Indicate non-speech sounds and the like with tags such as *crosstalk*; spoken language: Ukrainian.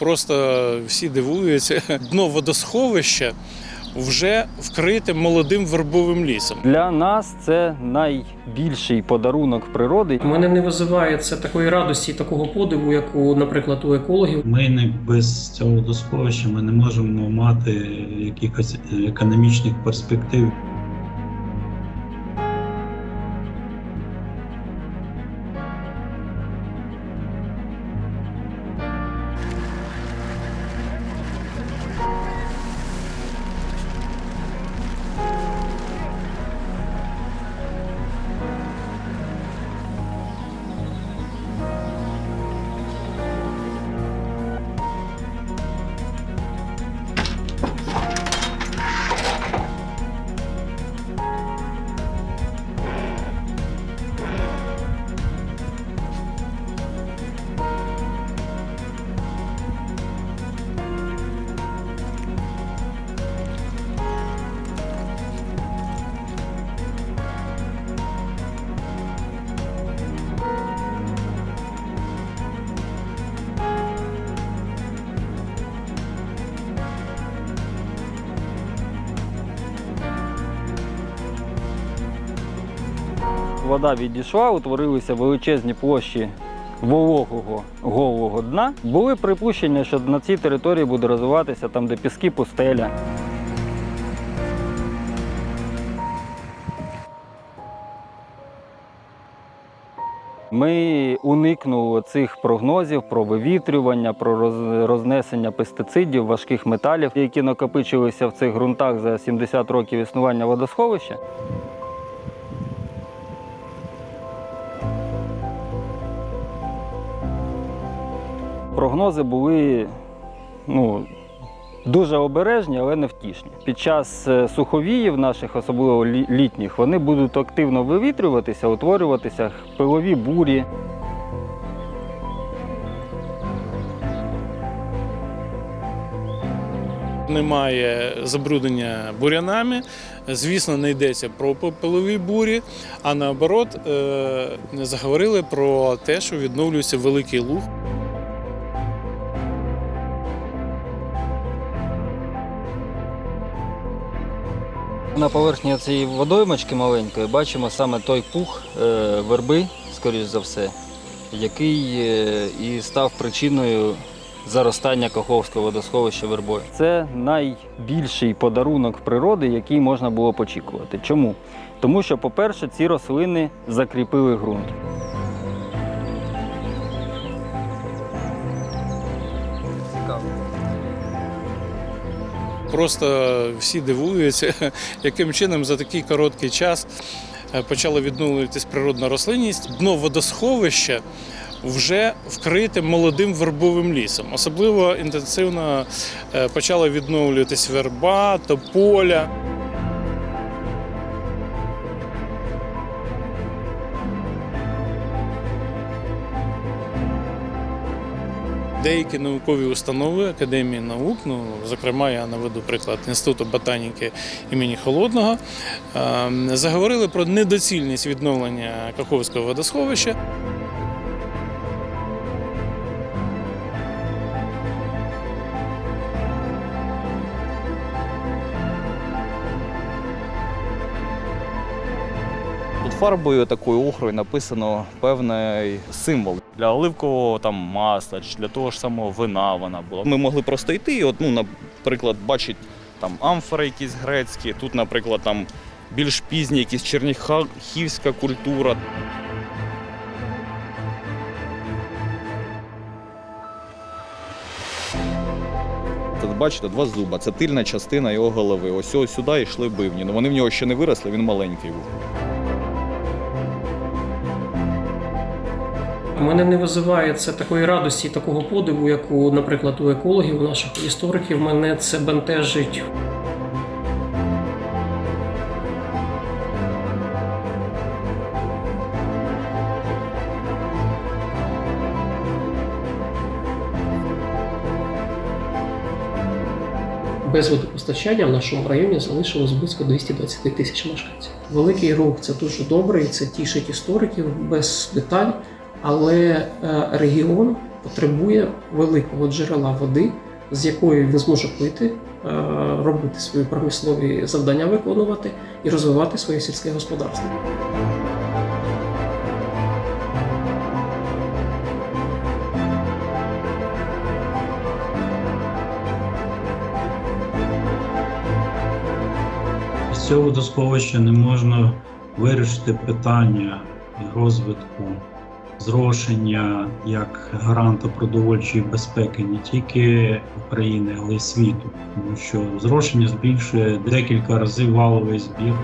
Просто всі дивуються. *laughs* Дно водосховища вже вкрите молодим вербовим лісом. Для нас це найбільший подарунок природи. У мене не визиває це такої радості, такого подиву, як у, наприклад, у екологів. Ми не без цього водосховища ми не можемо мати якихось економічних перспектив. Вода відійшла, утворилися величезні площі вологого голого дна. Були припущення, що на цій території буде розвиватися там, де піски, пустеля. Ми уникнули цих прогнозів про вивітрювання, про рознесення пестицидів, важких металів, які накопичилися в цих ґрунтах за 70 років існування водосховища. Прогнози були ну, дуже обережні, але не втішні. Під час е, суховіїв наших, особливо літніх, вони будуть активно вивітрюватися, утворюватися пилові бурі. Немає забруднення бурянами. Звісно, не йдеться про попелові бурі, а наоборот, е, заговорили про те, що відновлюється великий луг. На поверхні цієї водоймочки маленької бачимо саме той пух е, верби, скоріш за все, який е, і став причиною заростання Каховського водосховища вербою. Це найбільший подарунок природи, який можна було очікувати. Чому? Тому що, по-перше, ці рослини закріпили ґрунт. Просто всі дивуються, *laughs* яким чином за такий короткий час е, почала відновлюватись природна рослинність. Дно водосховища вже вкрите молодим вербовим лісом. Особливо інтенсивно е, почала відновлюватись верба, тополя. Деякі наукові установи Академії наук, ну зокрема, я наведу приклад Інституту ботаніки імені Холодного, е, заговорили про недоцільність відновлення Каховського водосховища. Фарбою такою охрою написано певний символ для оливкового там масла, чи для того ж самого вина вона була. Ми могли просто йти, і от, ну, наприклад, бачити там амфори якісь грецькі, тут, наприклад, там більш пізні якісь черніхівська культура. Бачите, два зуба. Це тильна частина його голови. Ось ось сюди йшли бивні. Ну вони в нього ще не виросли, він маленький був. Мене не визиває це такої радості, такого подиву, як у, наприклад, у екологів, у наших істориків. Мене це бентежить. Без водопостачання в нашому районі залишилось близько 220 тисяч мешканців. Великий рух це дуже добре, і це тішить істориків без деталь. Але е, регіон потребує великого джерела води, з якої він зможе пити, е, робити свої промислові завдання, виконувати і розвивати своє сільське господарство. З цього водосховища не можна вирішити питання розвитку зрошення як гаранта продовольчої безпеки не тільки України, але й світу, тому що зрошення збільшує декілька разів валовий збір.